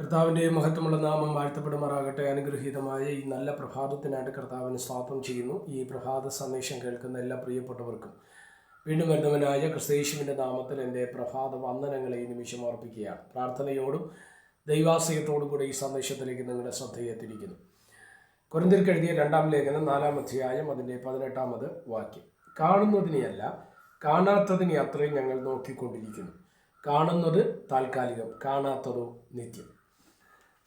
കർത്താവിന്റെ മഹത്വമുള്ള നാമം വാഴ്ത്തപ്പെടുമാറാകട്ടെ. അനുഗ്രഹീതമായ ഈ നല്ല പ്രഭാതത്തിനായിട്ട് കർത്താവിന് സ്വാഗതം ചെയ്യുന്നു. ഈ പ്രഭാത സന്ദേശം കേൾക്കുന്ന എല്ലാ പ്രിയപ്പെട്ടവർക്കും. വീണ്ടും വരുന്നവനായ ക്രിസ്തേശുവിന്റെ നാമത്തിൽ എന്റെ പ്രഭാത വന്ദനങ്ങളെ ഈ നിമിഷം അർപ്പിക്കുകയാണ്. പ്രാർത്ഥനയോടും ദൈവാശയത്തോടും കൂടെ ഈ സന്ദേശത്തിലേക്ക് നിങ്ങളുടെ ശ്രദ്ധയെ തിരിക്കുന്നു എഴുതിയ രണ്ടാം ലേഖനം നാലാം അധ്യായം അതിന്റെ പതിനെട്ടാമത് വാക്യം. കാണുന്നതിനെയല്ല കാണാത്തതിനെ അത്രയും ഞങ്ങൾ നോക്കിക്കൊണ്ടിരിക്കുന്നു. കാണുന്നത് താൽക്കാലികം കാണാത്തതോ നിത്യം.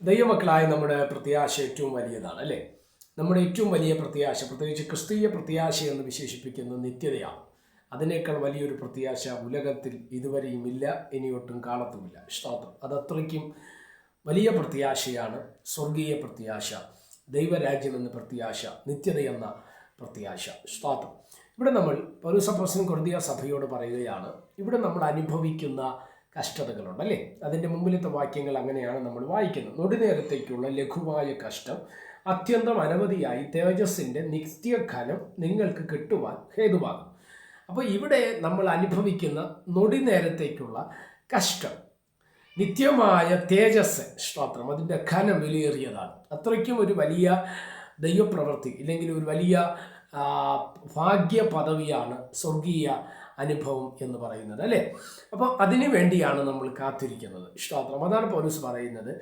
ദൈവമക്കളായ നമ്മുടെ പ്രത്യാശ ഏറ്റവും വലിയതാണ് അല്ലേ? നമ്മുടെ ഏറ്റവും വലിയ പ്രത്യാശ പ്രത്യേകിച്ച് ക്രിസ്തീയ പ്രത്യാശ എന്ന് വിശേഷിപ്പിക്കുന്ന നിത്യതയാണ്. അതിനേക്കാൾ വലിയൊരു പ്രത്യാശ ഉലകത്തിൽ ഇതുവരെയും ഇല്ല ഇനിയൊട്ടും കാണത്തുമില്ല സ്തോത്രം അത് അത്രയ്ക്കും വലിയ പ്രത്യാശയാണ് സ്വർഗീയ പ്രത്യാശ ദൈവരാജ്യം എന്ന പ്രത്യാശ നിത്യത എന്ന പ്രത്യാശ. സ്തോത്രം ഇവിടെ നമ്മൾ പൗരസപ്രസൻ കൊറുതിയ സഭയോട് പറയുകയാണ് ഇവിടെ നമ്മൾ അനുഭവിക്കുന്ന കഷ്ടതകളുണ്ട് അല്ലേ? അതിന്റെ മുമ്പിലത്തെ വാക്യങ്ങൾ അങ്ങനെയാണ് നമ്മൾ വായിക്കുന്നത്. നൊടിനേരത്തേക്കുള്ള ലഘുവായ കഷ്ടം അത്യന്തം അനവധിയായി തേജസ്സിന്റെ നിത്യഘനം നിങ്ങൾക്ക് കിട്ടുവാൻ ഹേതുവാകും അപ്പോൾ ഇവിടെ നമ്മൾ അനുഭവിക്കുന്ന നൊടിനേരത്തേക്കുള്ള കഷ്ടം നിത്യമായ തേജസ് സ്തോത്രം അതിന്റെ ഘനം വിലയേറിയതാണ്. അത്രയ്ക്കും ഒരു വലിയ ദൈവപ്രവൃത്തി ഇല്ലെങ്കിൽ ഒരു വലിയ ഭാഗ്യ പദവിയാണ് സ്വർഗീയ അനുഭവം എന്ന് പറയുന്നത് അല്ലേ? അപ്പോൾ അതിനു വേണ്ടിയാണ് നമ്മൾ കാത്തിരിക്കുന്നത്. ഇഷ്ടോത്രം അതാണ് പോലീസ് പറയുന്നത്.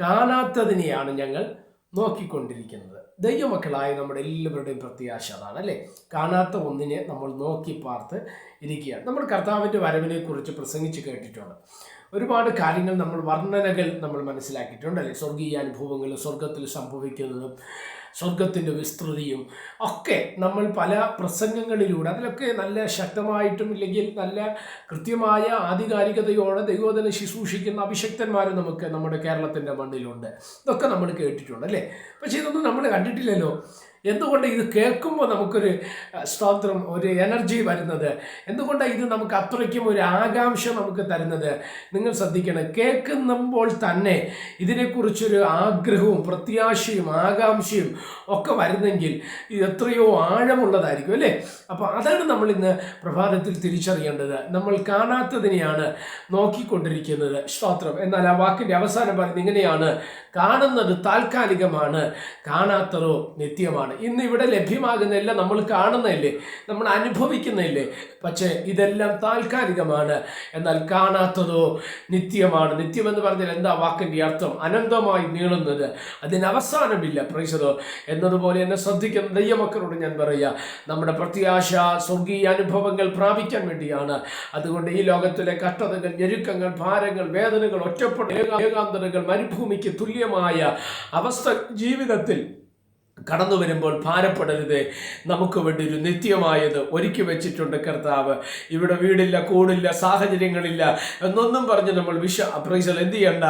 കാണാത്തതിനെയാണ് ഞങ്ങൾ നോക്കിക്കൊണ്ടിരിക്കുന്നത്. ദൈവമക്കളായ നമ്മുടെ എല്ലാവരുടെയും പ്രത്യാശ അതാണ് അല്ലേ? കാണാത്ത ഒന്നിനെ നമ്മൾ നോക്കി പാർത്ത് ഇരിക്കുകയാണ്. നമ്മൾ കർത്താവിന്റെ വരവിനെക്കുറിച്ച് പ്രസംഗിച്ച് കേട്ടിട്ടുണ്ട്. ഒരുപാട് കാര്യങ്ങൾ നമ്മൾ വർണനകൾ നമ്മൾ മനസ്സിലാക്കിയിട്ടുണ്ട് അല്ലേ സ്വർഗീയ അനുഭവങ്ങൾ സ്വർഗത്തിൽ സംഭവിക്കുന്നതും സ്വർഗത്തിന്റെ വിസ്തൃതിയും ഒക്കെ നമ്മൾ പല പ്രസംഗങ്ങളിലൂടെ അതിലൊക്കെ നല്ല ശക്തമായിട്ടും ഇല്ലെങ്കിൽ നല്ല കൃത്യമായ ആധികാരികതയോടെ ദൈവോധന ശുശ്രൂഷിക്കുന്ന അഭിഷക്തന്മാർ നമുക്ക് നമ്മുടെ കേരളത്തിന്റെ മണ്ണിലുണ്ട്. ഇതൊക്കെ നമ്മൾ കേട്ടിട്ടുണ്ട് അല്ലേ പക്ഷേ ഇതൊന്നും നമ്മൾ കണ്ടിട്ടില്ലല്ലോ. എന്തുകൊണ്ട് ഇത് കേൾക്കുമ്പോൾ നമുക്കൊരു സ്തോത്രം ഒരു എനർജി വരുന്നത്? എന്തുകൊണ്ടാണ് ഇത് നമുക്ക് അത്രയ്ക്കും ഒരു ആകാംക്ഷ നമുക്ക് തരുന്നത്? നിങ്ങൾ ശ്രദ്ധിക്കണം കേൾക്കുമ്പോൾ തന്നെ ഇതിനെക്കുറിച്ചൊരു ആഗ്രഹവും പ്രത്യാശയും ആകാംക്ഷയും ഒക്കെ വരുന്നെങ്കിൽ ഇത് എത്രയോ ആഴമുള്ളതായിരിക്കും അല്ലേ? അപ്പോൾ അതാണ് നമ്മൾ ഇന്ന് പ്രഭാതത്തിൽ തിരിച്ചറിയേണ്ടത്. നമ്മൾ കാണാത്തതിനെയാണ് നോക്കിക്കൊണ്ടിരിക്കുന്നത്. സ്തോത്രം. എന്നാൽ ആ വാക്കിന്റെ അവസാനം പറയുന്നത് ഇങ്ങനെയാണ്. കാണുന്നത് താൽക്കാലികമാണ് കാണാത്തതോ നിത്യമാണ്. ഇന്ന് ഇവിടെ ലഭ്യമാകുന്നില്ല നമ്മൾ കാണുന്നില്ലേ നമ്മൾ അനുഭവിക്കുന്നില്ലേ പക്ഷേ ഇതെല്ലാം താൽക്കാലികമാണ്. എന്നാൽ കാണാത്തതോ നിത്യമാണ്. നിത്യമെന്ന് പറഞ്ഞാൽ എന്താ വാക്കിന്റെ അർത്ഥം? അനന്തമായി നീളുന്നത്. അതിനവസാനമില്ല പ്രൈസതോ എന്നതുപോലെ എന്നെ ശ്രദ്ധിക്കുന്ന ദൈവമക്കളോട് ഞാൻ പറയുക നമ്മുടെ പ്രത്യാശ സ്വർഗീയ അനുഭവങ്ങൾ പ്രാപിക്കാൻ വേണ്ടിയാണ്. അതുകൊണ്ട് ഈ ലോകത്തിലെ കഷ്ടതകൾ ഞെരുക്കങ്ങൾ ഭാരങ്ങൾ വേദനകൾ ഒറ്റപ്പെട്ട ഏകാന്തതകൾ മരുഭൂമിക്ക് തുല്യമായ അവസ്ഥ ജീവിതത്തിൽ കടന്നു വരുമ്പോൾ ഭാരപ്പെടരുത്. നമുക്ക് വേണ്ടി ഒരു നിത്യമായത് ഒരുക്കി വെച്ചിട്ടുണ്ട് കർത്താവ്. ഇവിടെ വീടില്ല കൂടില്ല സാഹചര്യങ്ങളില്ല എന്നൊന്നും പറഞ്ഞ് നമ്മൾ വിശ പ്രൈസൽ എന്ത് ചെയ്യണ്ട?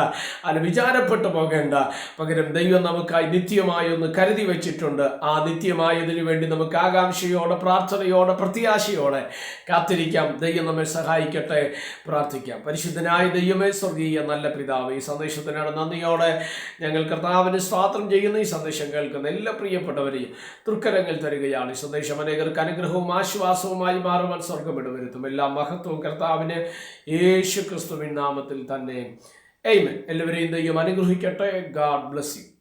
അല്ല വിചാരപ്പെട്ടു പോകേണ്ട. പകരം ദൈവം നമുക്കായി നിത്യമായി ഒന്ന് കരുതി വെച്ചിട്ടുണ്ട്. ആ നിത്യമായതിന് വേണ്ടി നമുക്ക് ആകാംക്ഷയോടെ പ്രാർത്ഥനയോടെ പ്രത്യാശയോടെ കാത്തിരിക്കാം. ദൈവം നമ്മെ സഹായിക്കട്ടെ. പ്രാർത്ഥിക്കാം. പരിശുദ്ധനായ ദൈവമേ സ്വർഗീയ നല്ല പിതാവ് ഈ സന്ദേശത്തിനാണ് നന്ദിയോടെ ഞങ്ങൾ കർത്താവിന് സ്വാത്രം ചെയ്യുന്ന. ഈ സന്ദേശം കേൾക്കുന്ന എല്ലാ പ്രിയപ്പെട്ടവരെയും തൃക്കരങ്ങൾ തരികയാണ്. സന്ദേശം അനേകർക്ക് അനുഗ്രഹവും ആശ്വാസവുമായി മാറുവാൻ സ്വർഗമിടവരുത്തും. എല്ലാ മഹത്വവും കർത്താവിന് യേശു ക്രിസ്തുവിൻ നാമത്തിൽ തന്നെ. എയ്മൻ എല്ലാവരെയും ദൈവം അനുഗ്രഹിക്കട്ടെ. God bless you